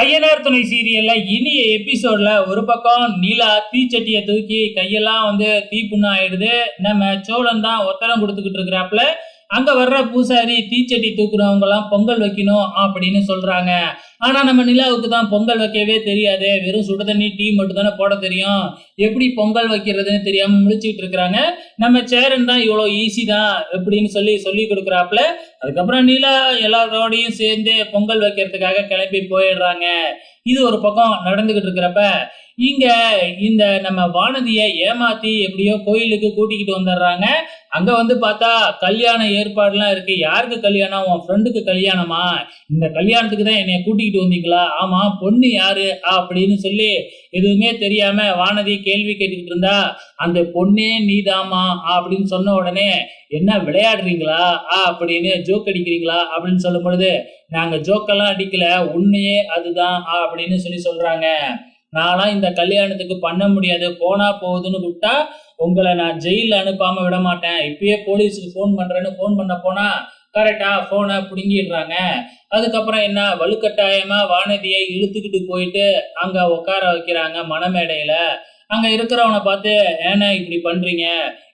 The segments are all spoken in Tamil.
ஐயனார் துணை சீரியல்ல இனிய எபிசோட்ல ஒரு பக்கம் நிலா தீச்சட்டியை தூக்கி கையெல்லாம் வந்து தீப்புண்ணு ஆயிடுது நம்ம சோழன் தான் ஒத்தரம் கொடுத்துக்கிட்டு இருக்கிறாப்புல. அங்க வர்ற பூசாரி தீச்சட்டி தூக்குறவங்க எல்லாம் பொங்கல் வைக்கணும் அப்படின்னு சொல்றாங்க. ஆனால் நம்ம நிலாவுக்கு தான் பொங்கல் வைக்கவே தெரியாது. வெறும் சுடு தண்ணி டீ மட்டும் தானே போட தெரியும். எப்படி பொங்கல் வைக்கிறதுன்னு தெரியாம முடிச்சுட்டு இருக்கிறாங்க. நம்ம சேரன் தான் இவ்வளோ ஈஸி தான் எப்படின்னு சொல்லி சொல்லி கொடுக்குறாப்புல. அதுக்கப்புறம் நிலா எல்லாரோடையும் சேர்ந்து பொங்கல் வைக்கிறதுக்காக கிளம்பி போயிடுறாங்க. இது ஒரு பக்கம் நடந்துகிட்டு இருக்கிறப்ப இங்க இந்த நம்ம வானதியை ஏமாத்தி எப்படியோ கோயிலுக்கு கூட்டிக்கிட்டு வந்துடுறாங்க. அங்க வந்து பார்த்தா கல்யாண ஏற்பாடுலாம் இருக்கு. யாருக்கு கல்யாணம்? உன் ஃப்ரெண்டுக்கு கல்யாணமா? இந்த கல்யாணத்துக்கு தான் என்னைய கூட்டிக்கிட்டு வந்தீங்களா? ஆமா பொண்ணு யாரு? அப்படின்னு சொல்லி எதுவுமே தெரியாம வானதி கேள்வி கேட்டுக்கிட்டு இருந்தா அந்த பொண்ணே நீதாமா அப்படின்னு சொன்ன உடனே என்ன விளையாடுறீங்களா? ஆ அப்படின்னு ஜோக் அடிக்கிறீங்களா? அப்படின்னு சொல்லும் பொழுது நாங்க ஜோக்கெல்லாம் அடிக்கல. உண்மையே அதுதான். ஆ அப்படின்னு சொல்லி சொல்றாங்க. நான்லாம் இந்த கல்யாணத்துக்கு பண்ண முடியாது. போனா போகுதுன்னு விட்டா உங்களை நான் ஜெயில அனுப்பாம விட மாட்டேன். இப்பயே போலீஸுக்கு ஃபோன் பண்றேன்னு ஃபோன் பண்ண போனா கரெக்டா போனை பிடுங்கிடுறாங்க. அதுக்கப்புறம் என்ன? வலுக்கட்டாயமா வானதியை இழுத்துக்கிட்டு போயிட்டு அங்க உட்கார வைக்கிறாங்க மணமேடையில. அங்க இருக்கிறவனை பார்த்து ஏன்னா இப்படி பண்றீங்க?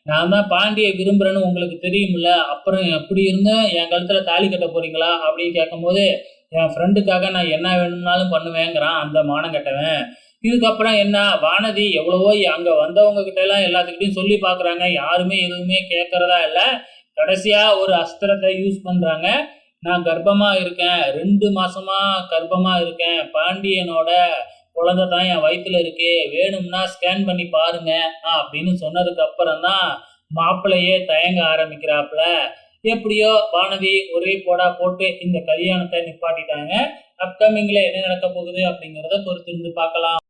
நான் தான் பாண்டியை விரும்புறேன்னு உங்களுக்கு தெரியும்ல. அப்புறம் எப்படி இருந்தும் என் கழுத்துல தாலி கட்ட போறீங்களா? அப்படின்னு கேட்கும்போது என் ஃப்ரெண்டுக்காக நான் என்ன வேணும்னாலும் பண்ணுவேங்கிறான் அந்த மானம் கட்டவன் இதுக்கப்புறம் என்ன? வானதி எவ்வளவோ அங்கே வந்தவங்க கிட்ட எல்லாம் எல்லாத்துக்கிட்டையும் சொல்லி பார்க்குறாங்க யாருமே எதுவுமே கேட்கறதா இல்லை. கடைசியாக ஒரு அஸ்திரத்தை யூஸ் பண்ணுறாங்க நான் கர்ப்பமாக இருக்கேன். ரெண்டு மாதமாக கர்ப்பமாக இருக்கேன். பாண்டியனோட குழந்தை தான் என் வயிற்றுல இருக்கு. வேணும்னா ஸ்கேன் பண்ணி பாருங்க. அப்படின்னு சொன்னதுக்கு அப்புறம் தான் மாப்பிள்ளையே தயங்க ஆரம்பிக்கிறாப்புல. எப்படியோ வானதி ஒரே போடா போட்டு இந்த கல்யாணத்தை நிப்பாட்டிட்டாங்க. அப்கமிங்ல என்ன நடக்க போகுது அப்படிங்கிறத பொறுத்திருந்து பார்க்கலாம்.